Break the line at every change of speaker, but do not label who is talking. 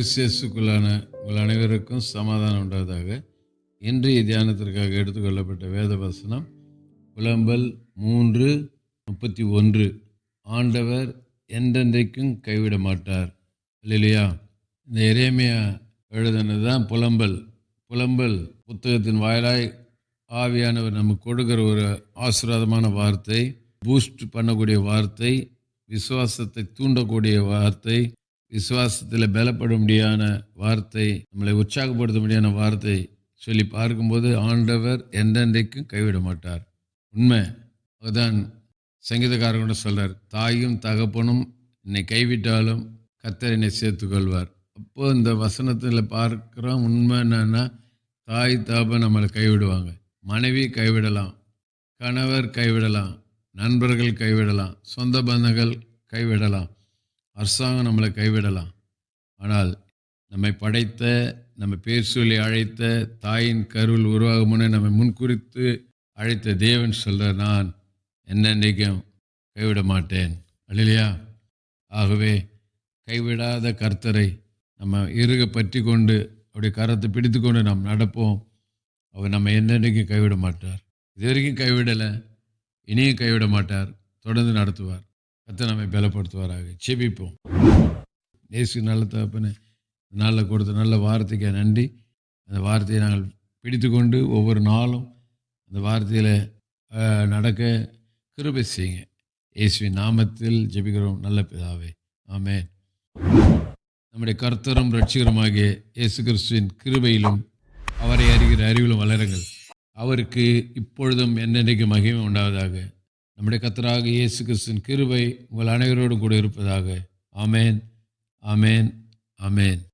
கிறிஸ்தியஸுக்குள்ளான உங்கள் அனைவருக்கும் சமாதானம் உண்டாவதாக. இன்றைய தியானத்திற்காக எடுத்துக்கொள்ளப்பட்ட வேத வசனம் புலம்பல் மூன்று முப்பத்தி ஒன்று. ஆண்டவர் என்றென்றைக்கும் கைவிட மாட்டார் இல்லையா இந்த இறைமையா எழுதுனது தான் புலம்பல். புலம்பல் புத்தகத்தின் வாயிலாய் ஆவியானவர் நமக்கு கொடுக்கிற ஒரு ஆசீர்வாதமான வார்த்தை பூஸ்ட் பண்ணக்கூடிய வார்த்தை விசுவாசத்தை தூண்டக்கூடிய வார்த்தை விசுவாசத்தில் பலப்படும்படியான வார்த்தை நம்மளை உற்சாகப்படுத்தும்படியான வார்த்தை சொல்லி பார்க்கும்போது ஆண்டவர் எந்தெந்தைக்கும் கைவிட மாட்டார். உண்மை அதுதான் சங்கீதக்காரங்கூட சொல்கிறார் தாயும் தகப்பனும் என்னை கைவிட்டாலும் கத்தர் என்னை சேர்த்துக்கொள்வார். அப்போது இந்த வசனத்தில் பார்க்குறோம் உண்மை என்னென்னா தாய் தாப்பை நம்மளை கைவிடுவாங்க. மனைவி கைவிடலாம் கணவர் கைவிடலாம் நண்பர்கள் கைவிடலாம் சொந்த பந்தங்கள் கைவிடலாம். அரசாங்கம் நம்மளை கைவிடலாம். ஆனால் நம்மை படைத்த நம்ம பேர் சொல்லி அழைத்த தாயின் கருவில் உருவாகும் முன்னே நம்மை முன்குறித்து அழைத்த தேவன் சொல்கிற நான் என்னென்றைக்கும் கைவிட மாட்டேன். அல்லையா ஆகவே கைவிடாத கர்த்தரை நம்ம இறுக பற்றி கொண்டு அவருடைய கரத்தை பிடித்து கொண்டு நாம் நடப்போம். அவர் நம்ம என்னென்றைக்கும் கைவிட மாட்டார். இது வரைக்கும் கைவிடலை இனியும் கைவிட மாட்டார். தொடர்ந்து நடத்துவார். கர்த்தர் நம்மை பலப்படுத்துவாராக. செபிப்போம். நேசு நல்ல தகப்பன இந்த நாளில் கொடுத்த நல்ல வார்த்தைக்கு நன்றி. அந்த வார்த்தையை நாங்கள் பிடித்து கொண்டு ஒவ்வொரு நாளும் அந்த வார்த்தையில் நடக்க கிருபை செய்யுங்க. இயேசுவின் நாமத்தில் ஜெபிக்கிறோம். நல்ல பிதாவே. ஆமே நம்முடைய கர்த்தரும் ரட்சிகரமாகிய இயேசு கிறிஸ்துவின் கிருபையிலும் அவரை அறிகிற அறிவிலும் வளருங்கள். அவருக்கு இப்பொழுதும் என்னென்னைக்கு மகிமை உண்டாவதாக. நம்முடைய கத்தராக இயேசு கிறிஸ்தின் கிருபை உங்கள் அனைவரோடும் கூட இருப்பதாக. ஆமேன். ஆமேன். ஆமேன்.